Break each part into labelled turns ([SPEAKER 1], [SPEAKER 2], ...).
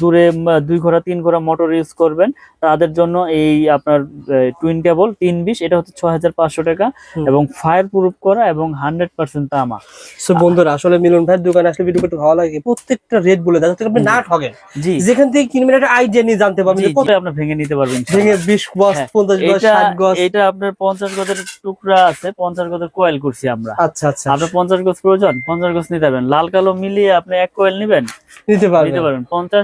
[SPEAKER 1] দূরে দুই ঘোড়া তিন ঘোড়া মোটর ইউজ করবেন। তাদের জন্য এই আপনার টুইন কেবল তিন বিশ এটা হচ্ছে ছয় হাজার পাঁচশো টাকা এবং ফায়ার প্রুফ করা এবং হান্ড্রেড পার্সেন্ট তামা।
[SPEAKER 2] সো বন্ধুরা আসলে মিলন ভাইয়ের দোকানে আসলে ভিডিও করতে ভালো লাগে। প্রত্যেকটা রেট বলে দেয় আপনি না ঠকেন
[SPEAKER 1] জি।
[SPEAKER 2] যেখান থেকে কিনবেন একটা আইডিয়া নিয়ে জানতে পারবেন কত
[SPEAKER 1] আপনি ভেঙে নিতে পারবেন
[SPEAKER 2] ভেঙে বিশ গজ
[SPEAKER 1] হ্যাঁ,
[SPEAKER 2] পঞ্চাশ গজ ষাট গজ।
[SPEAKER 1] এটা আপনার পঞ্চাশ গজের টুকরা আছে পঞ্চাশ গজের কোয়েল করছি আমরা।
[SPEAKER 2] আচ্ছা আচ্ছা।
[SPEAKER 1] আপনার পঞ্চাশ গজ প্রয়োজন পঞ্চাশ গজ নিতে পারবেন। লাল কালো মিলিয়ে আপনি এক কোয়েল নিবেন।
[SPEAKER 2] নিতে
[SPEAKER 1] নিতে
[SPEAKER 2] পারবেন।
[SPEAKER 1] পারবেন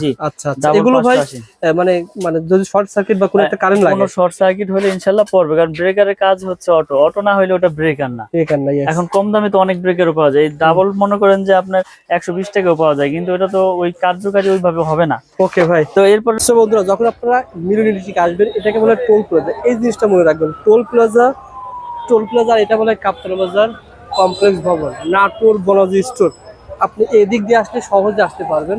[SPEAKER 1] জি।
[SPEAKER 2] আচ্ছা আচ্ছা। এগুলো ভাই মানে মানে যদি শর্ট সার্কিট বা কোনো একটা কারেন্ট লাগে।
[SPEAKER 1] কোনো শর্ট সার্কিট হলে পড়বে কারণ ব্রেকারের কাজ হচ্ছে অটো অটো না হলে ওটা ব্রেকার না।
[SPEAKER 2] নাই
[SPEAKER 1] এখন কম দামে তো অনেক ব্রেকারও পাওয়া যায়। ডাবল মনে করেন যে আপনার একশো বিশ টাকাও পাওয়া যায় কিন্তু এটা তো ওই কার্যকারী ওইভাবে হবে না।
[SPEAKER 2] ওকে ভাই।
[SPEAKER 1] তো এরপর
[SPEAKER 2] বন্ধুরা যখন আপনারা থেকে আসবেন এটাকে বলে টোল প্লাজা এই জিনিসটা মনে রাখবেন টোল প্লাজা টোল প্লাজা এটা বলে কাপ্তান বাজার কমপ্লেক্স ভবন নাটোর বনাজি স্টোর। আপনি এদিক দিয়ে আসলে সহজে আসতে পারবেন।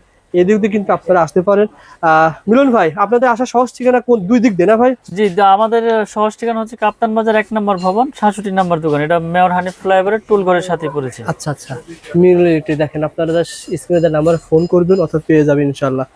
[SPEAKER 2] এদিক দিয়ে কিন্তু আপনারা আসতে পারেন। মিলন ভাই আপনাদের আসা সহজ ঠিকানা কোন? দুই দিক দিয়ে না ভাই?
[SPEAKER 1] জি আমাদের সহজ ঠিকানা হচ্ছে কাপ্তান বাজার এক নম্বর ভবন সাতষট্টি নম্বর দোকান। এটা মেয়র হানিফ ফ্লাইওভারের টুল ঘরের সাথে পড়েছে।
[SPEAKER 2] আচ্ছা আচ্ছা। মিলন দেখেন আপনারা স্ক্রিনে নাম্বার ফোন করবেন অথবা পেয়ে যাবেন ইনশাল্লাহ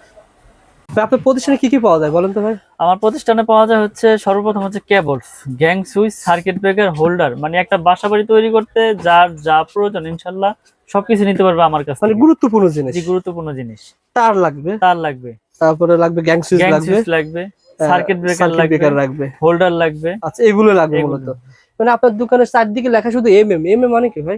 [SPEAKER 2] আপনার প্রতিষ্ঠানে কি কি পাওয়া যায় বলেন তো ভাই?
[SPEAKER 1] আমার প্রতিষ্ঠানে পাওয়া যায় হচ্ছে সর্বপ্রথম হচ্ছে cables gang switch circuit breaker holder মানে একটা বাসা বাড়ি তৈরি করতে যার যা প্রয়োজন ইনশাল্লাহ সবকিছু নিতে পারবে আমার কাছে
[SPEAKER 2] মানে গুরুত্বপূর্ণ জিনিস।
[SPEAKER 1] জি গুরুত্বপূর্ণ জিনিস।
[SPEAKER 2] তার লাগবে।
[SPEAKER 1] তার লাগবে।
[SPEAKER 2] তারপরে লাগবে গ্যাং সুইচ লাগবে।
[SPEAKER 1] সুইচ লাগবে সার্কিট ব্রেকার লাগবে
[SPEAKER 2] লাগবে।
[SPEAKER 1] হোল্ডার লাগবে।
[SPEAKER 2] আচ্ছা এগুলো লাগবে। মূলত। মানে আপনার দোকানের চারদিকে লেখা শুধু এম এম এম এম মানে কি ভাই?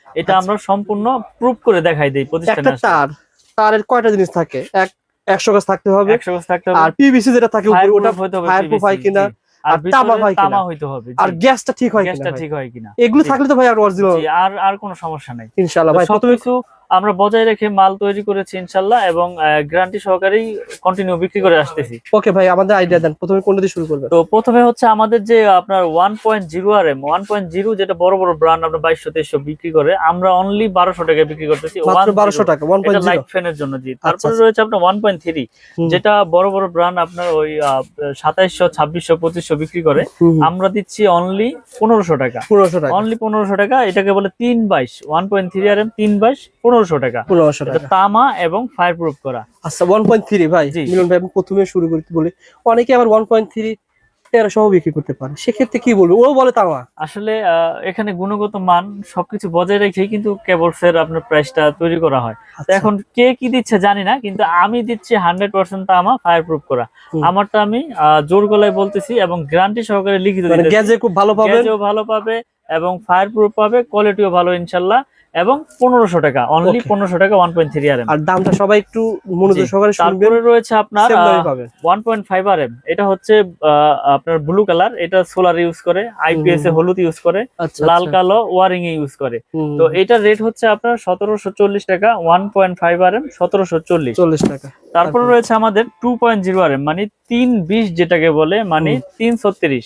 [SPEAKER 1] এটা আমরা সম্পূর্ণ প্রুফ করে দেখাই দেই প্রতিষ্ঠানে
[SPEAKER 2] তার তারের কয়টা জিনিস থাকে? এক একশো গাছ থাকতে হবে।
[SPEAKER 1] একশো গজ থাকতে হবে।
[SPEAKER 2] আর পিভিসি যেটা থাকে উপরে ওটা ফায়ার প্রুফ হয় কিনা?
[SPEAKER 1] আর
[SPEAKER 2] তামা হয় কিনা?
[SPEAKER 1] তামা হইতে হবে
[SPEAKER 2] আর গ্যাসটা ঠিক হয় কিনা?
[SPEAKER 1] গ্যাসটা ঠিক হয় কিনা?
[SPEAKER 2] এগুলো থাকলে তো ভাই আর অরিজিনাল
[SPEAKER 1] জি, আর আর কোনো সমস্যা নাই।
[SPEAKER 2] ইনশাআল্লাহ ভাই
[SPEAKER 1] সবকিছু আমরা বজায় রেখে মাল তৈরি করেছি ইনশাল্লাহ এবং গ্যারান্টি সহকারেই কন্টিনিউ বিক্রি করে আসতেছি।
[SPEAKER 2] ওকে ভাই আমাদের আইডিয়া দেন। প্রথমে কোনটা দিয়ে শুরু করবেন?
[SPEAKER 1] তো প্রথমে হচ্ছে আমাদের যে আপনার one point zero R M one point zero যেটা বড় বড় ব্র্যান্ড আপনার বাইশশো তেইশশো বিক্রি করে আমরা অনলি বারোশো টাকায় বিক্রি করতেছি।
[SPEAKER 2] মাত্র
[SPEAKER 1] 1.0
[SPEAKER 2] বারোশো টাকা ওয়ান পয়েন্ট
[SPEAKER 1] লাইট ফ্যানের জন্য জি। তারপরে
[SPEAKER 2] আচ্ছা।
[SPEAKER 1] রয়েছে আপনার ওয়ান পয়েন্ট থ্রি। যেটা বড় বড় ব্র্যান্ড আপনার ওই সাতাইশশো ছাব্বিশশো পঁচিশশো বিক্রি করে। আমরা দিচ্ছি অনলি পনেরোশো টাকা।
[SPEAKER 2] পনেরোশো টাকা।
[SPEAKER 1] অনলি পনেরোশো টাকা এটাকে বলে তিন বাইশ one point three R M তিন বাইশ পনেরোশো টাকা।
[SPEAKER 2] পনেরোশো টাকা।
[SPEAKER 1] তামা এবং ফায়ার প্রুফ করা।
[SPEAKER 2] আচ্ছা ওয়ান পয়েন্ট থ্রি ভাই। মিলন ভাই আমি প্রথমে শুরু করতে বলি। অনেকে আবার ওয়ান পয়েন্ট থ্রি তেরোশো বিক্রি করতে পারে। সেক্ষেত্রে কি বলব? ও বলে তামা।
[SPEAKER 1] আসলে এখানে গুণগত মান সবকিছু বজায় রেখেই কিন্তু কেবলস এর আপনার প্রাইসটা তৈরি করা হয়।
[SPEAKER 2] আচ্ছা।
[SPEAKER 1] এখন কে কি দিচ্ছে জানি না কিন্তু আমি দিচ্ছি হান্ড্রেড পার্সেন্ট তামা ফায়ার প্রুফ করা আমারটা আমি জোর গলায় বলতেছি এবং গ্যারান্টি সহকারে লিখিত
[SPEAKER 2] মানে গ্যাজে খুব ভালো
[SPEAKER 1] গ্যাজও ভালো পাবে এবং ফায়ার প্রুফ পাবে কোয়ালিটিও ভালো ইনশাল্লাহ এবং পনেরোশো টাকা অনলি. পনেরোশো টাকা one point three R M
[SPEAKER 2] আর দামটা সবাই একটু মনোযোগ সহকারে শুনবেন।
[SPEAKER 1] তারপরে রয়েছে আপনার one point five R M এটা হচ্ছে আপনার ব্লু কালার এটা সোলার ইউজ করে আইপিএস এ হলুদ ইউজ করে
[SPEAKER 2] আচ্ছা
[SPEAKER 1] লাল কালো ওয়ারিং এ ইউজ করে। তো এটার রেট হচ্ছে আপনার সতেরোশো চল্লিশ টাকা one point five R M সতেরোশো চল্লিশ।
[SPEAKER 2] চল্লিশ টাকা।
[SPEAKER 1] তারপরে
[SPEAKER 2] তারপরে?
[SPEAKER 1] রয়েছে আমাদের two point zero R M মানে তিন বিশ যেটাকে বলে মানে তিন ছত্রিশ।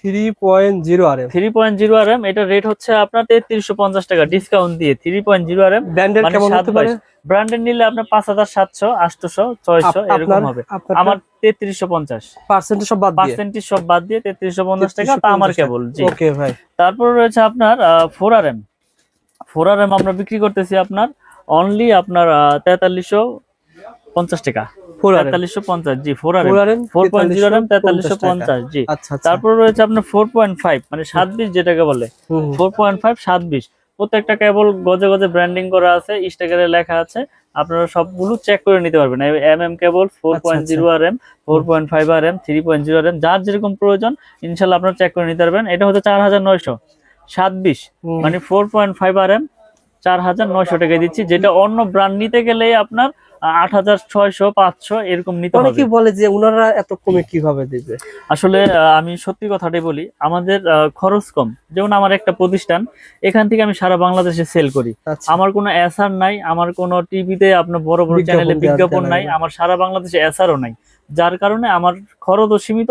[SPEAKER 2] three point zero R M
[SPEAKER 1] three point zero R M এটা রেট হচ্ছে আপনার তেত্রিশশো পঞ্চাশ টাকা ডিসকাউন্ট দিয়ে three point zero R M
[SPEAKER 2] ব্র্যান্ডের কেমন হতে পারে?
[SPEAKER 1] ব্র্যান্ডের নিলে আপনার পাঁচ হাজার সাতশো আটশোশো ছয়শো এরকম হবে। আমার তেত্রিশশো পঞ্চাশ।
[SPEAKER 2] পার্সেন্টেজ সব বাদ
[SPEAKER 1] পার্সেন্টেজ সব বাদ দিয়ে তেত্রিশশো পঞ্চাশ টাকা তা আমার কেবল
[SPEAKER 2] ওকে ভাই।
[SPEAKER 1] তারপর রয়েছে আপনার four R M four R M আমরা বিক্রি করতেছি আপনার অনলি আপনার তেতাল্লিশশো পঞ্চাশ টাকা। তেতাল্লিশশো পঞ্চাশ জি four R
[SPEAKER 2] four
[SPEAKER 1] M
[SPEAKER 2] R M
[SPEAKER 1] four point zero R তেতাল্লিশশো পঞ্চাশ জি।
[SPEAKER 2] আচ্ছা আচ্ছা।
[SPEAKER 1] তারপর রয়েছে আপনার ফোর পয়েন্ট ফাইভ মানে সাত বিশ যেটাকে বলে। ফোর পয়েন্ট ফাইভ সাত বিশ প্রত্যেকটা কেবল গজে গজে ব্র্যান্ডিং করা আছে স্টিকারে লেখা আছে। আপনারা সবগুলো চেক করে নিতে পারবেন। M M cable four point zero R M four point five R M three point zero R M যার যেরকম প্রয়োজন ইনশাল্লাহ আপনারা চেক করে নিতে পারবেন। এটা হচ্ছে চার হাজার নয়শো। সাত বিশ মানে four point five R M চার হাজার নয়শো টাকায় দিচ্ছি যেটা অন্য ব্র্যান্ড নিতে গেলে আপনার আট হাজার ছয়শো পাঁচশো এরকম নিতে
[SPEAKER 2] অনেকেই বলে যে ওনারা এত কমে কীভাবে দিবে?
[SPEAKER 1] আসলে আমি সত্যি কথাটাই বলি আমাদের খরচ কম। যেমন আমার একটা প্রতিষ্ঠান এখান থেকে আমি সারা বাংলাদেশে সেল করি।
[SPEAKER 2] আচ্ছা।
[SPEAKER 1] আমার কোনো এসআর নাই আমার কোনো টিভিতে আপনার বড় বড় চ্যানেলে বিজ্ঞাপন নাই
[SPEAKER 2] নাই।
[SPEAKER 1] আমার সারা বাংলাদেশে এসআরও নাই। যার কারণে আমার খরচও সীমিত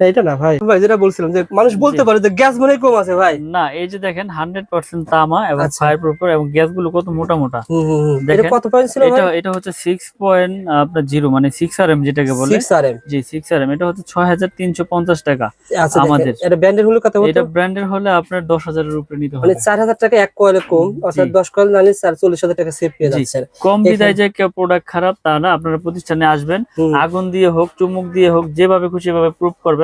[SPEAKER 2] এটা না ভাই। ভাই যেটা বলছিলাম যে মানুষ বলতে পারে যে গ্যাস মনে কম আছে ভাই।
[SPEAKER 1] না এই যে দেখেন হান্ড্রেড পার্সেন্ট তামা এবং
[SPEAKER 2] আচ্ছা।
[SPEAKER 1] ফায়ার এবং গ্যাসগুলো কত মোটা মোটা।
[SPEAKER 2] কত পয়েন্ট ছিল
[SPEAKER 1] এটা এটা হচ্ছে সিক্স পয়েন্ট আপনার জিরো মানে সিক্স আর এম যেটাকে বলে।
[SPEAKER 2] 6 আরএম
[SPEAKER 1] জি সিক্স আর এম এটা হচ্ছে ছয় হাজার তিনশো পঞ্চাশ টাকা
[SPEAKER 2] আচ্ছা
[SPEAKER 1] আমাদের।
[SPEAKER 2] এটা ব্র্যান্ডের হলো কত
[SPEAKER 1] এটা ব্র্যান্ডের হলে আপনার দশ হাজারের উপরে নিতে
[SPEAKER 2] মানে
[SPEAKER 1] হবে।
[SPEAKER 2] 4000 টাকা এক কয়েলে কম অর্থাৎ। 10 কয়েল নালে 44000 টাকা সেভ পেয়ে যাচ্ছেন।
[SPEAKER 1] কম বিদায় যে কেউ প্রোডাক্ট খারাপ তা না আপনারা প্রতিষ্ঠানে আসবেন। আগুন দিয়ে হোক চুমুক দিয়ে হোক যেভাবে খুশি ভাবে প্রুফ করবেন।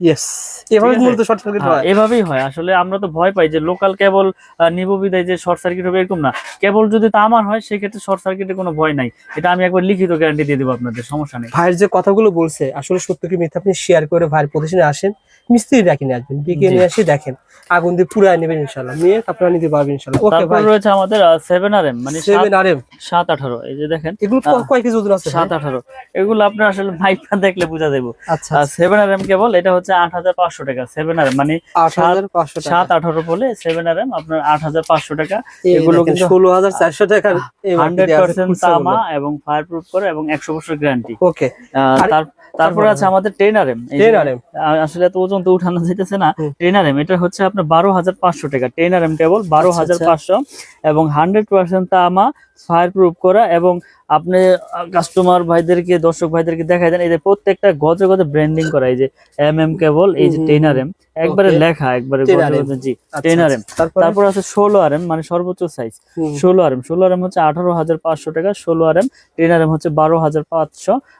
[SPEAKER 2] ইয়েস এভাবে মূলত শর্ট সার্কিট
[SPEAKER 1] হ্যাঁ, এভাবেই আসলে আমরা তো ভয় পাই যে লোকাল কেবল নিব বিদায় যে শর্ট সার্কিট হবে এরকম না। কেবল যদি তামার হয় সেক্ষেত্রে শর্ট সার্কিটের কোনো ভয় নাই। এটা আমি একবার লিখিত গ্যারান্টি দিয়ে দেবো আপনাদের সমস্যা নেই।
[SPEAKER 2] ভাইয়ের যে কথাগুলো বলছে আসলে সত্য কি মিথ্যা আপনি শেয়ার করে ভাইয়ের প্রতিষ্ঠানে আসেন মিস্ত্রি ডাকি নিয়ে আসবেন ডেকে নিয়ে আসি দেখেন আগুন দিয়ে পুরাই নেবেন ইনশাল্লাহ নিয়ে আপনারা নিতে পারবেন ইনশাল্লাহ ওকে ভাই
[SPEAKER 1] রয়েছে আমাদের সেভেন আর এম মানে এই যে দেখেন
[SPEAKER 2] এগুলো ক- কয় কেজি ওজন আছে ভাই?
[SPEAKER 1] সাত আঠারো। এগুলো আপনার আসলে দেখলে বোঝা দেবো
[SPEAKER 2] আচ্ছা
[SPEAKER 1] সেভেন আর এম কেবল এটা হচ্ছে আট হাজার পাঁচশো টাকা সেভেন আর মানে সাত আঠারো বলে সেভেন আর এম আপনার আট হাজার পাঁচশো টাকা।
[SPEAKER 2] এগুলো কিন্তু ষোলো হাজার চারশো টাকা
[SPEAKER 1] হান্ড্রেড পার্সেন্ট তামা এবং ফায়ার প্রুফ করে এবং একশো বছর গ্যারান্টি
[SPEAKER 2] ওকে আর-
[SPEAKER 1] তারপরে আছে আমাদের ten R M
[SPEAKER 2] ten M
[SPEAKER 1] আসলে এত ওজন তো উঠানো যেতেছে না।
[SPEAKER 2] হুম।
[SPEAKER 1] টেন আর এম এটা হচ্ছে আপনার বারো হাজার পাঁচশো টাকা। টেন আর এম কেবল বারো
[SPEAKER 2] আচ্ছা,
[SPEAKER 1] হাজার
[SPEAKER 2] আচ্ছা।
[SPEAKER 1] পাঁচশো। এবং হান্ড্রেড পার্সেন্ট তামা ফায়ার প্রুফ করা এবং আপনি কাস্টমার ভাইদেরকে দর্শক ভাইদেরকে দেখাই দেন। এই যে প্রত্যেকটা গজে গজে ব্র্যান্ডিং করা। এই যে এম এম কেবল এই যে
[SPEAKER 2] হুম,
[SPEAKER 1] টেন আর এম একবারে লেখা একবারে
[SPEAKER 2] 10
[SPEAKER 1] গজে
[SPEAKER 2] RM
[SPEAKER 1] গজে জি
[SPEAKER 2] আচ্ছা,
[SPEAKER 1] টেন আর এম
[SPEAKER 2] আচ্ছা। তারপর
[SPEAKER 1] আছে ষোলো আর এম মানে সর্বোচ্চ সাইজ ষোলো আর এম ষোলো আর এম হচ্ছে আঠারো হাজার পাঁচশো টাকা ষোলো R M ten R M হচ্ছে বারো হাজার পাঁচশো।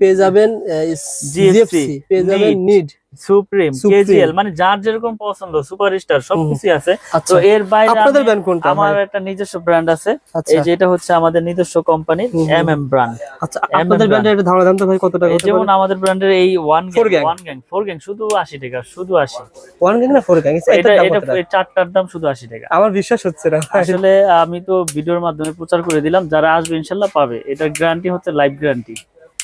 [SPEAKER 2] পেয়ে যাবেন জিএফসি পেয়ে যাবেন নিড
[SPEAKER 1] সুপ্রিম কেজিএল মানে যার যেরকম পছন্দ সুপারস্টার সবকিছু আছে। তো
[SPEAKER 2] আচ্ছা
[SPEAKER 1] এর বাইরে
[SPEAKER 2] আপনাদের কোনটা
[SPEAKER 1] আমার একটা নিজস্ব ব্র্যান্ড আছে।
[SPEAKER 2] আচ্ছা।
[SPEAKER 1] হচ্ছে আমাদের নিজস্ব কোম্পানির
[SPEAKER 2] হুম হুম।
[SPEAKER 1] এম এম ব্র্যান্ড
[SPEAKER 2] আচ্ছা আপনাদের ব্যান্ডের একটা ধারণা দাম তো ভাই কত টাকা
[SPEAKER 1] এই যেমন আমাদের ব্র্যান্ডের এই one gang one gang four gang শুধু আশি টাকা শুধু আশি।
[SPEAKER 2] ওয়ান গ্যাং না ফোর গ্যাং
[SPEAKER 1] এটা এটা চারটার দাম শুধু আশি টাকা।
[SPEAKER 2] আমার বিশ্বাস হচ্ছে না
[SPEAKER 1] আসলে আমি তো ভিডিওর মাধ্যমে প্রচার করে দিলাম যারা আসবে ইনশাল্লাহ পাবে। এটা গ্যারান্টি হচ্ছে লাইফ গ্যারান্টি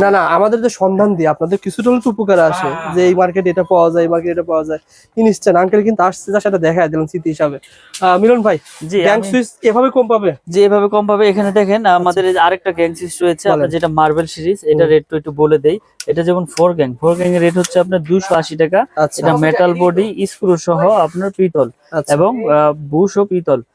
[SPEAKER 2] না না আমাদের যে সন্ধান দিয়ে আপনাদের কিছুটা হলে উপকার আসে
[SPEAKER 3] হ্যাঁ।
[SPEAKER 2] যে এই মার্কেটে এটা পাওয়া যায় এই মার্কেটে এটা পাওয়া যায়। ইনস্ট্যান্ট আঙ্কেল কিন্তু আসছে যার সাথে দেখা দিলাম স্মৃতি হিসাবে। আহ, মিলন ভাই
[SPEAKER 1] জি
[SPEAKER 2] গ্যাং সুইচ এভাবে কম পাবে?
[SPEAKER 1] যে এভাবে কম পাবে। এখানে দেখেন আমাদের আরেকটা গ্যাং সিরিজ রয়েছে। আপনার যেটা মার্বেল সিরিজ এটা রেট তো একটু বলে দেই। এটা যেমন ফোর গ্যাং ফোর গ্যাং এর রেট হচ্ছে আপনার দুশো আশি টাকা।
[SPEAKER 2] আচ্ছা।
[SPEAKER 1] এটা মেটাল বডি স্ক্রু সহ আপনার পিতল
[SPEAKER 2] আচ্ছা।
[SPEAKER 1] এবং বুশ ও পিতল।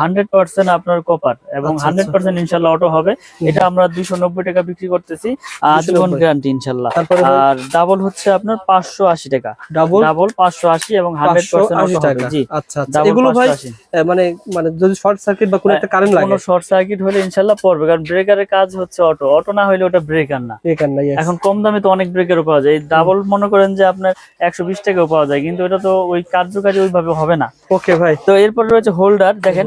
[SPEAKER 1] হান্ড্রেড পার্সেন্ট আপনার কপার এবং
[SPEAKER 2] আচ্ছা,
[SPEAKER 1] হান্ড্রেড পার্সেন্ট ইনশাল্লাহ অটো হবে। এটা আমরা দুইশো নব্বই টাকা বিক্রি করতেছি আজীবন গ্যারান্টি ইনশাল্লাহ। আর ডাবল হচ্ছে আপনার পাঁচশো আশি টাকা।
[SPEAKER 2] ডাবল
[SPEAKER 1] ডাবল পাঁচশো আশি এবং হান্ড্রেড পার্সেন্ট জি।
[SPEAKER 2] আচ্ছা আচ্ছা। এগুলো ভাই মানে মানে যদি শর্ট সার্কিট বা কোনো একটা কারেন্ট লাগে।
[SPEAKER 1] কোনো শর্ট সার্কিট হলে ইনশাল্লাহ পড়বে কারণ ব্রেকারের কাজ হচ্ছে অটো অটো না হলে ওটা ব্রেকার না।
[SPEAKER 2] এখান
[SPEAKER 1] কম দামে তো অনেক ব্রেকারও পাওয়া যায়। ডাবল মনে করেন যে আপনার একশো বিশ টাকাও পাওয়া যায় কিন্তু এটা তো ওই কার্যকারী ওইভাবে হবে না।
[SPEAKER 2] ওকে ভাই।
[SPEAKER 1] তো এরপর রয়েছে হোল্ডার দেখেন